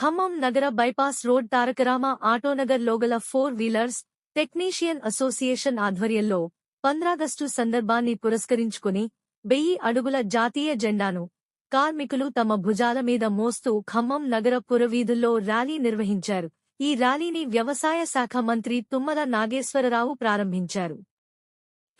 ఖమ్మం నగర bypass road Tarakarama Autonagar లోగల four wheelers technician association ఆధ్వర్యంలో పంద్రాగస్టు సందర్భాన్ని పురస్కరించుకుని వెయ్యి అడుగుల జాతీయ జెండాను కార్మికులు తమ భుజాల మీద మోస్తూ ఖమ్మం నగర పురవీధుల్లో ర్యాలీ నిర్వహించారు. ఈ ర్యాలీని వ్యవసాయ శాఖ మంత్రి తుమ్మల నాగేశ్వరరావు ప్రారంభించారు.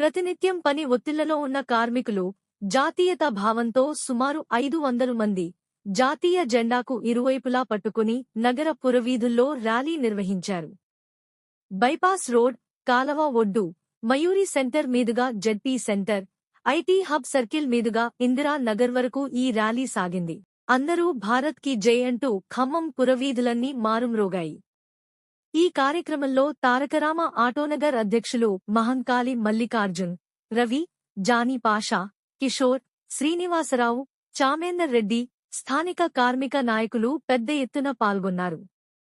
ప్రతినిత్యం పని ఒత్తిళ్ళలో ఉన్న కార్మికులు జాతీయతా భావంతో సుమారు ఐదు వందలు మంది జాతీయ జెండాకు ఇరువైపులా పట్టుకుని నగర పురవీధుల్లో ర్యాలీ నిర్వహించారు. బైపాస్ రోడ్ కాలవ ఒడ్డు మయూరి సెంటర్ మీదుగా ZP centre IT hub circle మీదుగా ఇందిరా నగర్ వరకు ఈ ర్యాలీ సాగింది. అందరూ భారత్కి జై అంటూ ఖమ్మం పురవీధులన్నీ మారుమ్రోగాయి. ఈ కార్యక్రమంలో తారకరామ ఆటోనగర్ అధ్యక్షులు మహంకాళి మల్లికార్జున్ రవి జానీ పాషా కిషోర్ శ్రీనివాసరావు చామేందర్ రెడ్డి స్థానిక కార్మిక నాయకులు పెద్ద ఎత్తున పాల్గొన్నారు.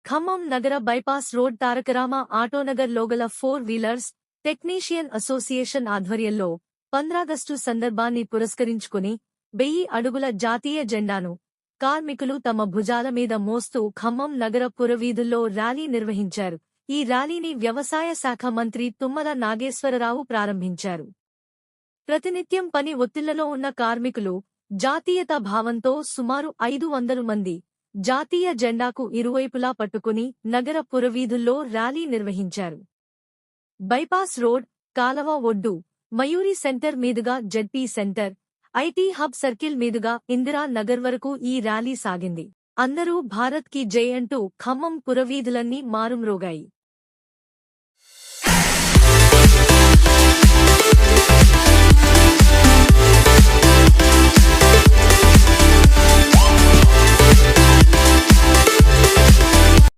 ఖమ్మం నగర బైపాస్ రోడ్ తారకరామ ఆటోనగర్ లోగల ఫోర్ వీలర్స్ టెక్నీషియన్ అసోసియేషన్ ఆధ్వర్యంలో పంద్రాగస్టు సందర్భాన్ని పురస్కరించుకుని వెయ్యి అడుగుల జాతీయ జెండాను కార్మికులు తమ భుజాల మీద మోస్తూ ఖమ్మం నగర పురవీధుల్లో ర్యాలీ నిర్వహించారు. ఈ ర్యాలీని వ్యవసాయ శాఖ మంత్రి తుమ్మల నాగేశ్వరరావు ప్రారంభించారు. ప్రతినిత్యం పని ఒత్తిళ్ళలో ఉన్న కార్మికులు జాతీయతా భావంతో సుమారు ఐదు వందలు మంది జాతీయ జెండాకు ఇరువైపులా పట్టుకుని నగర పురవీధుల్లో ర్యాలీ నిర్వహించారు. బైపాస్ రోడ్ కాలవ ఒడ్డు మయూరి సెంటర్ మీదుగా ZP centre IT hub circle మీదుగా ఇందిరా నగర్ వరకు ఈ ర్యాలీ సాగింది. అందరూ భారత్కి జై అంటూ ఖమ్మం పురవీధులన్నీ మారుమ్రోగాయి.